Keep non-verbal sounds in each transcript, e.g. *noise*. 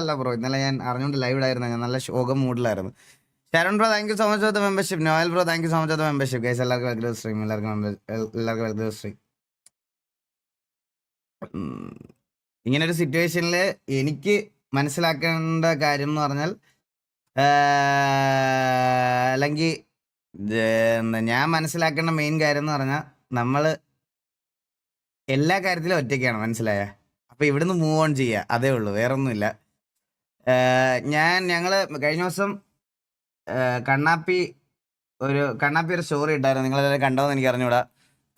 അല്ല ബ്രോ ഇന്നലെ ഞാൻ അറിഞ്ഞുകൊണ്ട് ലൈവ് ഇടായിരുന്നു. ഞാൻ നല്ല ശോകം മൂഡിലായിരുന്നു Sharan bro thank you so much for the membership Noel bro thank you so much for the membership guys എല്ലാവർക്കും വെൽക്കം സ്ട്രീം എല്ലാവർക്കും എല്ലാവർക്കും വെൽക്കം സ്ട്രീം ഇങ്ങനെ ഒരു സിറ്റുവേഷനിൽ എനിക്ക് മനസ്സിലാക്കേണ്ട കാര്യം എന്ന് പറഞ്ഞാൽ അല്ലെങ്കിൽ ഞാൻ മനസ്സിലാക്കേണ്ട മെയിൻ കാര്യം എന്ന് പറഞ്ഞാൽ നമ്മൾ എല്ലാ കാര്യത്തിലും ഒറ്റയ്ക്കാണ്. മനസ്സിലായ? അപ്പോൾ ഇവിടുന്ന് മൂവ് ഓൺ ചെയ്യുക അതേ ഉള്ളൂ. വേറെ ഒന്നുമില്ല ഏഹ് ഞാൻ ഞങ്ങൾ കഴിഞ്ഞ ദിവസം കണ്ണാപ്പി ഒരു കണ്ണാപ്പി ഒരു സ്റ്റോറി ഇട്ടായിരുന്നു. നിങ്ങൾ കണ്ടോന്ന് എനിക്ക് അറിഞ്ഞൂടാ.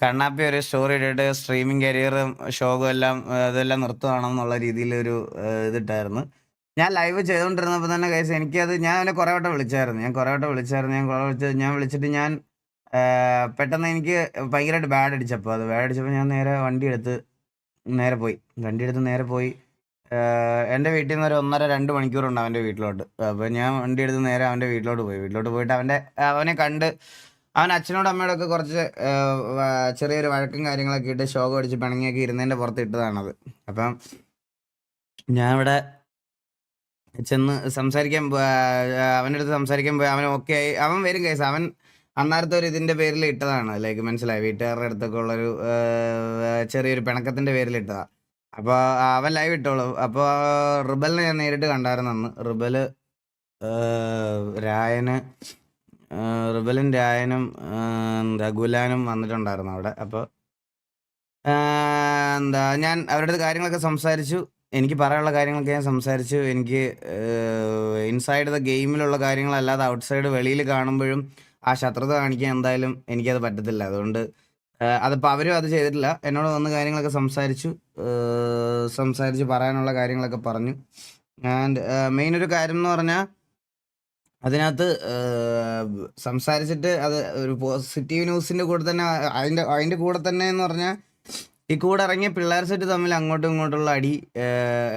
കണ്ണാപ്പി ഒരു സ്റ്റോറി ഇട്ടിട്ട് സ്ട്രീമിംഗ് കരിയറും ഷോകും എല്ലാം ഇതെല്ലാം നിർത്തുവാണെന്നുള്ള രീതിയിൽ ഒരു ഇതിട്ടായിരുന്നു. ഞാൻ ലൈവ് ചെയ്തുകൊണ്ടിരുന്നപ്പോൾ തന്നെ കേസ് എനിക്കത് ഞാൻ അവനെ കുറേ വട്ടം വിളിച്ചായിരുന്നു. ഞാൻ കുറേ വട്ടം വിളിച്ചായിരുന്നു. ഞാൻ കുറേ വിളിച്ചത് ഞാൻ വിളിച്ചിട്ട് ഞാൻ പെട്ടെന്ന് എനിക്ക് ഭയങ്കരമായിട്ട് ബാഡ് അടിച്ചപ്പോൾ അത് ബാഡ് അടിച്ചപ്പോൾ ഞാൻ നേരെ വണ്ടി എടുത്ത് നേരെ പോയി. വണ്ടി എടുത്ത് നേരെ പോയി. എന്റെ വീട്ടിൽ നിന്ന് ഒരു ഒന്നര രണ്ട് മണിക്കൂറുണ്ട് അവന്റെ വീട്ടിലോട്ട്. അപ്പോൾ ഞാൻ വണ്ടി എടുത്ത് നേരെ അവന്റെ വീട്ടിലോട്ട് പോയി. വീട്ടിലോട്ട് പോയിട്ട് അവന്റെ അവനെ കണ്ട് അവൻ അച്ഛനോടും അമ്മയോടൊക്കെ കുറച്ച് ചെറിയൊരു വഴക്കും കാര്യങ്ങളൊക്കെ ഇട്ട് ശോകം അടിച്ച് പിണങ്ങിയൊക്കെ ഇരുന്നതിന്റെ പുറത്ത് ഇട്ടതാണത്. അപ്പം ഞാൻ ഇവിടെ ചെന്ന് സംസാരിക്കാൻ അവന്റെ അടുത്ത് സംസാരിക്കാൻ പോയി. അവൻ ഓക്കെ ആയി. അവൻ വരും കേസ് അവൻ അന്നേരത്തെ ഒരു ഇതിന്റെ പേരിൽ ഇട്ടതാണ്. ലൈക്ക് മനസ്സിലായി? വീട്ടുകാരുടെ അടുത്തൊക്കെ ഉള്ളൊരു ചെറിയൊരു പിണക്കത്തിന്റെ പേരിൽ ഇട്ടതാ. അപ്പോൾ അവൻ ലൈവ് ഇട്ടോളൂ. അപ്പോൾ റിബലിനെ ഞാൻ നേരിട്ട് കണ്ടായിരുന്നു അന്ന്. റിബൽ രായന് റിബലും രായനും ഗുലാനും വന്നിട്ടുണ്ടായിരുന്നു അവിടെ. അപ്പോൾ എന്താ ഞാൻ അവരുടെ കാര്യങ്ങളൊക്കെ സംസാരിച്ചു. എനിക്ക് പറയാനുള്ള കാര്യങ്ങളൊക്കെ ഞാൻ സംസാരിച്ചു. എനിക്ക് ഇൻസൈഡ് ദ ഗെയിമിലുള്ള കാര്യങ്ങളല്ലാതെ ഔട്ട്സൈഡ് വെളിയിൽ കാണുമ്പോഴും ആ ശത്രുത കാണിക്കാൻ എന്തായാലും എനിക്കത് പറ്റത്തില്ല. അതുകൊണ്ട് അതിപ്പോൾ അവരും അത് ചെയ്തിട്ടില്ല. എന്നോട് വന്ന് കാര്യങ്ങളൊക്കെ സംസാരിച്ചു. സംസാരിച്ച് പറയാനുള്ള കാര്യങ്ങളൊക്കെ പറഞ്ഞു. ആൻഡ് മെയിൻ ഒരു കാര്യം എന്ന് പറഞ്ഞാൽ അതിനകത്ത് സംസാരിച്ചിട്ട് അത് ഒരു പോസിറ്റീവ് ന്യൂസിന്റെ കൂടെ തന്നെ അതിന്റെ അതിന്റെ കൂടെ തന്നെ എന്ന് പറഞ്ഞാൽ ഈ കൂടെ ഇറങ്ങിയ പിള്ളേർ സെറ്റ് തമ്മിൽ അങ്ങോട്ടും ഇങ്ങോട്ടുള്ള അടി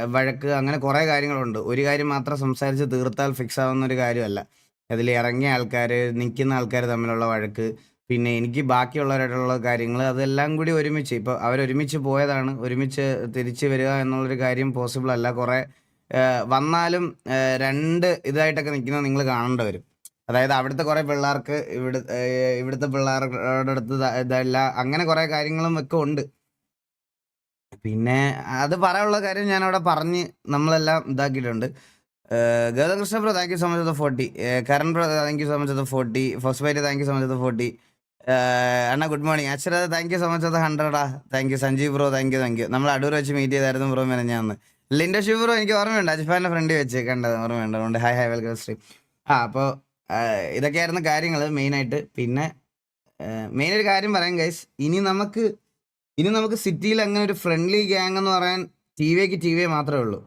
വഴക്ക് അങ്ങനെ കുറേ കാര്യങ്ങളുണ്ട്. ഒരു കാര്യം മാത്രം സംസാരിച്ച് തീർത്താൽ ഫിക്സ് ആവുന്ന ഒരു കാര്യമല്ല. അതിൽ ഇറങ്ങിയ ആൾക്കാർ നിൽക്കുന്ന ആൾക്കാർ തമ്മിലുള്ള വഴക്ക് പിന്നെ എനിക്ക് ബാക്കിയുള്ളവരായിട്ടുള്ള കാര്യങ്ങൾ അതെല്ലാം കൂടി ഒരുമിച്ച്. ഇപ്പോൾ അവരൊരുമിച്ച് പോയതാണ്. ഒരുമിച്ച് തിരിച്ച് വരിക എന്നുള്ളൊരു കാര്യം പോസിബിൾ അല്ല. കുറേ വന്നാലും രണ്ട് ഇതായിട്ടൊക്കെ നിൽക്കുന്നത് നിങ്ങൾ കാണേണ്ടി വരും. അതായത് അവിടുത്തെ കുറേ പിള്ളേർക്ക് ഇവിടെ ഇവിടുത്തെ പിള്ളേരുടെ അടുത്ത് ഇതല്ല അങ്ങനെ കുറേ കാര്യങ്ങളും ഒക്കെ ഉണ്ട്. പിന്നെ അത് പറയാനുള്ള കാര്യം ഞാൻ അവിടെ പറഞ്ഞ് നമ്മളെല്ലാം ഇതാക്കിയിട്ടുണ്ട്. Gauthakrishna bro thank you so much forty Karan bro thank you so much forty first byte thank you so much forty അണ്ണ ഗുഡ് മോർണിംഗ് അച്ഛര താങ്ക് യു സോ മച്ച് അത് ഹൺഡ്രഡാ thank you Sanjeev bro thank you thank you നമ്മൾ അടൂർ വെച്ച് meet ചെയ്തായിരുന്നു bro മെനഞ്ഞാന്ന് Shiv bro എനിക്ക് ഓർമ്മയുണ്ട്. അജ്ഫാന്റെ front വെച്ച് കണ്ടത് ഓർമ്മയുണ്ട്. അതുകൊണ്ട് ഹൈ ഹൈ വെൽക്കം സ്ട്രീം ആ അപ്പോൾ ഇതൊക്കെയായിരുന്നു കാര്യങ്ങൾ മെയിനായിട്ട് പിന്നെ മെയിൻ ഒരു കാര്യം പറയാം ഗൈസ് ഇനി നമുക്ക് ഇനി നമുക്ക് സിറ്റിയിൽ അങ്ങനെ ഒരു ഫ്രണ്ട്ലി ഗ്യാങ് എന്ന് പറയാൻ ടി വിക്ക് ടി വി മാത്രമേ ഉള്ളൂ.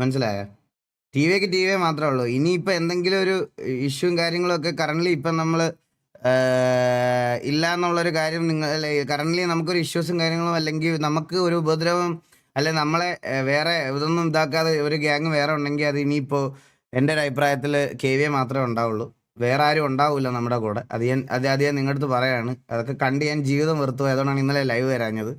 മനസ്സിലായോ? ടി വിക്ക് ടി വി മാത്രമേ ഉള്ളൂ. ഇനിയിപ്പോൾ എന്തെങ്കിലും ഒരു ഇഷ്യൂവും കാര്യങ്ങളൊക്കെ കറണ്ട്ലി ഇപ്പം നമ്മൾ ഇല്ല എന്നുള്ളൊരു കാര്യം നിങ്ങൾ കറണ്ട്ലി നമുക്കൊരു ഇഷ്യൂസും കാര്യങ്ങളും അല്ലെങ്കിൽ നമുക്ക് ഒരു ഉപദ്രവം അല്ലെ നമ്മളെ വേറെ ഇതൊന്നും ഇതാക്കാതെ ഒരു ഗ്യാങ് വേറെ ഉണ്ടെങ്കിൽ അത് ഇനിയിപ്പോൾ എന്റെ ഒരു അഭിപ്രായത്തിൽ കെ വി മാത്രമേ ഉണ്ടാവുള്ളൂ. വേറെ ആരും ഉണ്ടാവില്ല നമ്മുടെ കൂടെ. അത് ഞാൻ അത് അത് ഞാൻ നിങ്ങളുടെ അടുത്ത് പറയാണ്. അതൊക്കെ കണ്ട് ഞാൻ ജീവിതം വെറുത്തു അതുകൊണ്ടാണ് ഇന്നലെ ലൈവ് വരാഞ്ഞത്.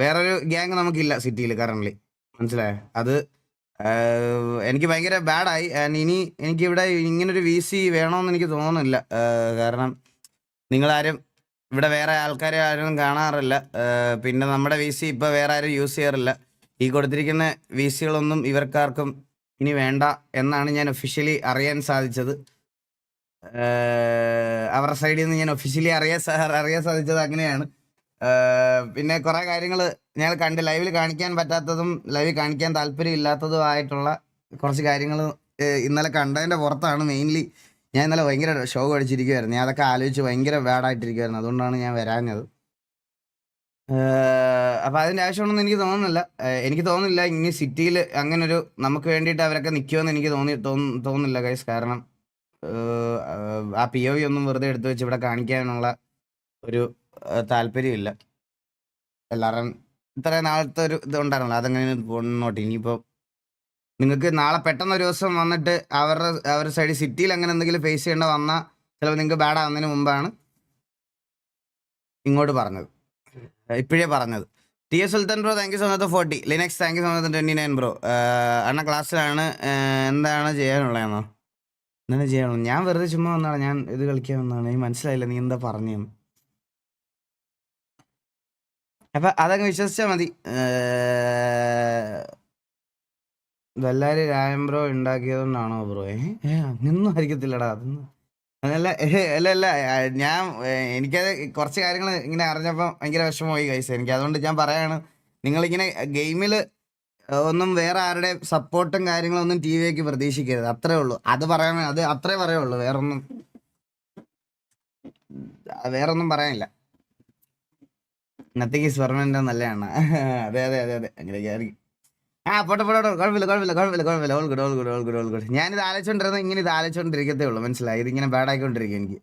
വേറൊരു ഗ്യാങ് നമുക്കില്ല സിറ്റിയിൽ കറണ്ട്ലി മനസ്സിലായോ? അത് എനിക്ക് ഭയങ്കര ബാഡായി ഇനി എനിക്ക് ഇവിടെ ഇങ്ങനൊരു വി സി വേണമെന്ന് എനിക്ക് തോന്നുന്നില്ല. കാരണം നിങ്ങളാരും ഇവിടെ വേറെ ആൾക്കാരെ ആരും കാണാറില്ല. പിന്നെ നമ്മുടെ വി സി ഇപ്പോൾ വേറെ ആരും യൂസ് ചെയ്യാറില്ല. ഈ കൊടുത്തിരിക്കുന്ന വി സികളൊന്നും ഇവർക്കാർക്കും ഇനി വേണ്ട എന്നാണ് ഞാൻ ഒഫീഷ്യലി അറിയാൻ സാധിച്ചത്. അവരുടെ സൈഡിൽ നിന്ന് ഞാൻ ഒഫീഷ്യലി അറിയാൻ അറിയാൻ സാധിച്ചത് അങ്ങനെയാണ്. പിന്നെ കുറേ കാര്യങ്ങൾ ഞങ്ങൾ കണ്ട് ലൈവിൽ കാണിക്കാൻ പറ്റാത്തതും ലൈവിൽ കാണിക്കാൻ താല്പര്യമില്ലാത്തതുമായിട്ടുള്ള കുറച്ച് കാര്യങ്ങൾ ഇന്നലെ കണ്ടതിന്റെ പുറത്താണ് മെയിൻലി ഞാൻ ഇന്നലെ ഭയങ്കര ഷോ അടിച്ചിരിക്കുമായിരുന്നു ഞാൻ അതൊക്കെ ആലോചിച്ച് ഭയങ്കര ബാഡായിട്ടിരിക്കുമായിരുന്നു അതുകൊണ്ടാണ് ഞാൻ വരാഞ്ഞത്. അപ്പോൾ അതിന്റെ ആവശ്യമൊന്നും എനിക്ക് തോന്നുന്നില്ല. എനിക്ക് തോന്നുന്നില്ല ഇനി സിറ്റിയിൽ അങ്ങനൊരു നമുക്ക് വേണ്ടിയിട്ട് അവരൊക്കെ നിൽക്കുമെന്ന് എനിക്ക് തോന്നി തോന്നു- തോന്നുന്നില്ല കൈസ് കാരണം ആ പി ഒ വി ഒന്നും വെറുതെ എടുത്തു വെച്ച് ഇവിടെ കാണിക്കാനുള്ള ഒരു താല്പര്യമില്ല. എല്ലാവരും ഇത്രയും നാളത്തെ ഒരു ഇത് ഉണ്ടായിരുന്നല്ലോ അതങ്ങനെ മുന്നോട്ട്? ഇനിയിപ്പോൾ നിങ്ങൾക്ക് നാളെ പെട്ടെന്ന് ഒരു ദിവസം വന്നിട്ട് അവരുടെ അവരുടെ സൈഡിൽ സിറ്റിയിൽ അങ്ങനെ എന്തെങ്കിലും ഫേസ് ചെയ്യേണ്ട വന്നാൽ ചിലപ്പോൾ നിങ്ങൾക്ക് ബാഡ് ആവുന്നതിന് മുമ്പാണ് ഇങ്ങോട്ട് പറഞ്ഞത്. ഇപ്പോഴേ പറഞ്ഞത്. T S Sultan bro thank you so much forty Linux thank you so much twenty nine bro അണ്ണ ക്ലാസ്സിലാണ്. എന്താണ് ചെയ്യാനുള്ളതെന്നോ? എന്താണ് ചെയ്യാനുള്ളത്? ഞാൻ വെറുതെ ചുമ്മാ വന്നാണ് ഞാൻ ഇത് കളിക്കാൻ വന്നതാണ് എനിക്ക് മനസ്സിലായില്ല നീ എന്താ പറഞ്ഞതെന്ന് അപ്പൊ അതങ്ങ് വിശ്വസിച്ചാൽ മതി. വല്ലാരി രായം ബ്രോ ഉണ്ടാക്കിയതുകൊണ്ടാണോ ബ്രോ? ഏ അങ്ങനൊന്നും ആയിരിക്കത്തില്ലടാ അതൊന്നും. അതല്ല അല്ല അല്ല ഞാൻ എനിക്കത് കുറച്ച് കാര്യങ്ങൾ ഇങ്ങനെ അറിഞ്ഞപ്പോൾ ഭയങ്കര വിഷമമായി കൈസ് എനിക്ക് അതുകൊണ്ട് ഞാൻ പറയാണ് നിങ്ങളിങ്ങനെ ഗെയിമിൽ ഒന്നും വേറെ ആരുടെ സപ്പോർട്ടും കാര്യങ്ങളൊന്നും ടി വിക്ക് പ്രതീക്ഷിക്കരുത്. അത്രേ ഉള്ളൂ. അത് പറയാൻ അത് അത്രേ പറയുള്ളൂ വേറൊന്നും വേറൊന്നും പറയാനില്ല. നത്തിക്ക് സ്വർണന്റെ നല്ലതാണ്. അതെ അതെ അതെ അതെ. അങ്ങനെയൊക്കെ ആയിരിക്കും ആ പോട്ടെ പോട്ടെ. കുഴപ്പമില്ല കുഴപ്പമില്ല കുഴപ്പമില്ല കുഴപ്പമില്ല. All good all good all good all good ഞാനിത് ആലോചിച്ചോണ്ടിരുന്നത് ഇങ്ങനെ ഇത് ആലോചിച്ചോണ്ടിരിക്കത്തേ ഉള്ളൂ. മനസ്സിലായി? ഇതിങ്ങനെ ബാഡ് ആയിക്കൊണ്ടിരിക്കും എനിക്ക്.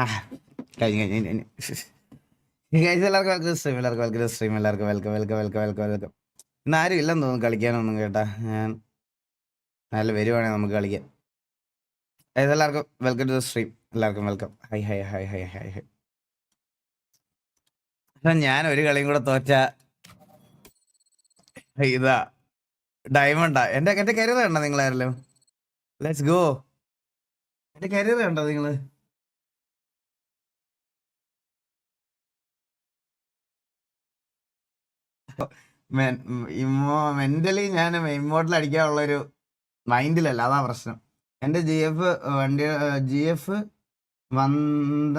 ആ കഴിഞ്ഞു കഴിഞ്ഞു കഴിഞ്ഞു *laughs* എല്ലാവർക്കും വെൽക്കം സ്ട്രീം എല്ലാവർക്കും വെൽക്കം സ്ട്രീം എല്ലാവർക്കും welcome welcome welcome welcome welcome ഇന്ന് ആരും ഇല്ലെന്ന് തോന്നുന്നു കളിക്കാനൊന്നും കേട്ടാ. ഞാൻ നല്ല വരുവാണെങ്കിൽ നമുക്ക് കളിക്കാം ഏതെല്ലാവർക്കും വെൽക്കം ടു ദ സ്ട്രീം എല്ലാവർക്കും welcome hi hi hi hi hi hi hi ഞാൻ ഒരു കളിയും കൂടെ തോറ്റ. ഇതാ. ഡയമണ്ടാ എന്റെ എന്റെ കരിയർ കണ്ടോ നിങ്ങളാരല്ലോ? ലെറ്റ്സ് ഗോ എന്റെ കരിയർ കണ്ടോ നിങ്ങൾ? മെന്റലി ഞാൻ ഇമ്മോട്ടിൽ അടിക്കാനുള്ള ഒരു മൈൻഡിലല്ല അതാ പ്രശ്നം. എന്റെ ജി എഫ് വണ്ടി ജി എഫ് വന്ന